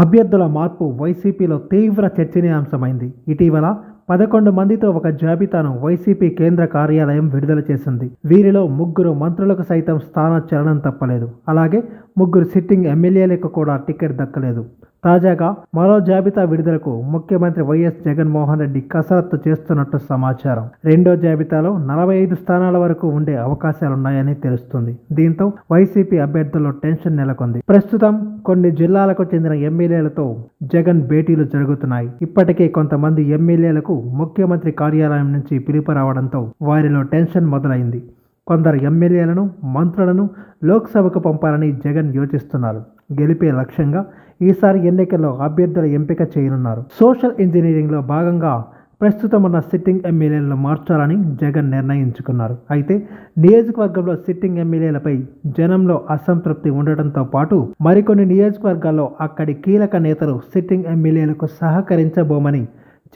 అభ్యర్థుల మార్పు వైసీపీలో తీవ్ర చర్చనీయాంశమైంది. ఇటీవల పదకొండు మందితో ఒక జాబితాను వైసీపీ కేంద్ర కార్యాలయం విడుదల చేసింది. వీరిలో ముగ్గురు మంత్రులకు సైతం స్థానచలనం తప్పలేదు. అలాగే ముగ్గురు సిట్టింగ్ ఎమ్మెల్యేలకు కూడా టికెట్ దక్కలేదు. తాజాగా మరో జాబితా విడుదలకు ముఖ్యమంత్రి వైఎస్ జగన్మోహన్ రెడ్డి కసరత్తు చేస్తున్నట్టు సమాచారం. రెండో జాబితాలో నలభై ఐదు స్థానాల వరకు ఉండే అవకాశాలున్నాయని తెలుస్తుంది. దీంతో వైసీపీ అభ్యర్థుల్లో టెన్షన్ నెలకొంది. ప్రస్తుతం కొన్ని జిల్లాలకు చెందిన ఎమ్మెల్యేలతో జగన్ భేటీలు జరుగుతున్నాయి. ఇప్పటికే కొంతమంది ఎమ్మెల్యేలకు ముఖ్యమంత్రి కార్యాలయం నుంచి పిలుపు రావడంతో వారిలో టెన్షన్ మొదలైంది. కొందరు ఎమ్మెల్యేలను మంత్రులను లోక్సభకు పంపాలని జగన్ యోచిస్తున్నారు. గెలిపే లక్ష్యంగా ఈసారి ఎన్నికల్లో అభ్యర్థుల ఎంపిక చేయనున్నారు. సోషల్ ఇంజనీరింగ్లో భాగంగా ప్రస్తుతం ఉన్న సిట్టింగ్ ఎమ్మెల్యేలను మార్చాలని జగన్ నిర్ణయించుకున్నారు. అయితే నియోజకవర్గంలో సిట్టింగ్ ఎమ్మెల్యేలపై జనంలో అసంతృప్తి ఉండటంతో పాటు మరికొన్ని నియోజకవర్గాల్లో అక్కడి కీలక నేతలు సిట్టింగ్ ఎమ్మెల్యేలకు సహకరించబోమని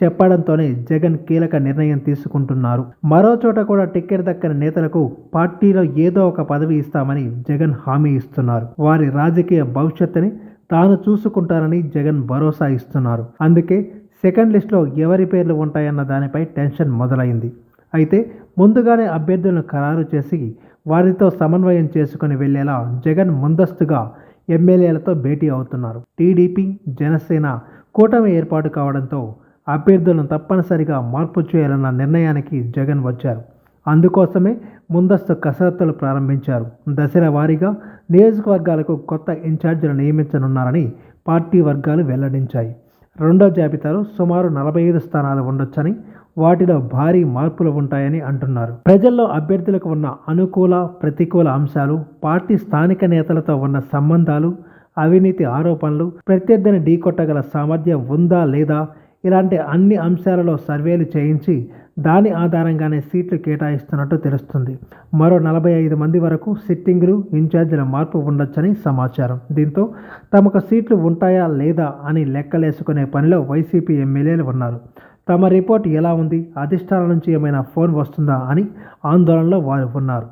చెప్పడంతోనే జగన్ కీలక నిర్ణయం తీసుకుంటున్నారు. మరో చోట కూడా టికెట్ దక్కని నేతలకు పార్టీలో ఏదో ఒక పదవి ఇస్తామని జగన్ హామీ ఇస్తున్నారు. వారి రాజకీయ భవిష్యత్తుని తాను చూసుకుంటానని జగన్ భరోసా ఇస్తున్నారు. అందుకే సెకండ్ లిస్ట్లో ఎవరి పేర్లు ఉంటాయన్న దానిపై టెన్షన్ మొదలైంది. అయితే ముందుగానే అభ్యర్థులను ఖరారు చేసి వారితో సమన్వయం చేసుకుని వెళ్ళేలా జగన్ ముందస్తుగా ఎమ్మెల్యేలతో భేటీ అవుతున్నారు. టీడీపీ జనసేన కూటమి ఏర్పాటు కావడంతో అభ్యర్థులను తప్పనిసరిగా మార్పు చేయాలన్న నిర్ణయానికి జగన్ వచ్చారు. అందుకోసమే ముందస్తు కసరత్తులు ప్రారంభించారు. దశల వారీగా నియోజకవర్గాలకు కొత్త ఇన్ఛార్జీలు నియమించనున్నారని పార్టీ వర్గాలు వెల్లడించాయి. రెండో జాబితాలో సుమారు నలభై ఐదు స్థానాలు ఉండొచ్చని వాటిలో భారీ మార్పులు ఉంటాయని అంటున్నారు. ప్రజల్లో అభ్యర్థులకు ఉన్న అనుకూల ప్రతికూల అంశాలు పార్టీ స్థానిక నేతలతో ఉన్న సంబంధాలు అవినీతి ఆరోపణలు ప్రత్యర్థిని ఢీకొట్టగల సామర్థ్యం ఉందా లేదా ఇలాంటి అన్ని అంశాలలో సర్వేలు చేయించి దాని ఆధారంగానే సీట్లు కేటాయిస్తున్నట్టు తెలుస్తుంది. మరో నలభై ఐదు మంది వరకు సిట్టింగులు ఇన్ఛార్జీల మార్పు ఉండొచ్చని సమాచారం. దీంతో తమకు సీట్లు ఉంటాయా లేదా అని లెక్కలేసుకునే పనిలో వైసీపీ ఎమ్మెల్యేలు ఉన్నారు. తమ రిపోర్ట్ ఎలా ఉంది? అధిష్టానం నుంచి ఏమైనా ఫోన్ వస్తుందా అని ఆందోళనలో వారు ఉన్నారు.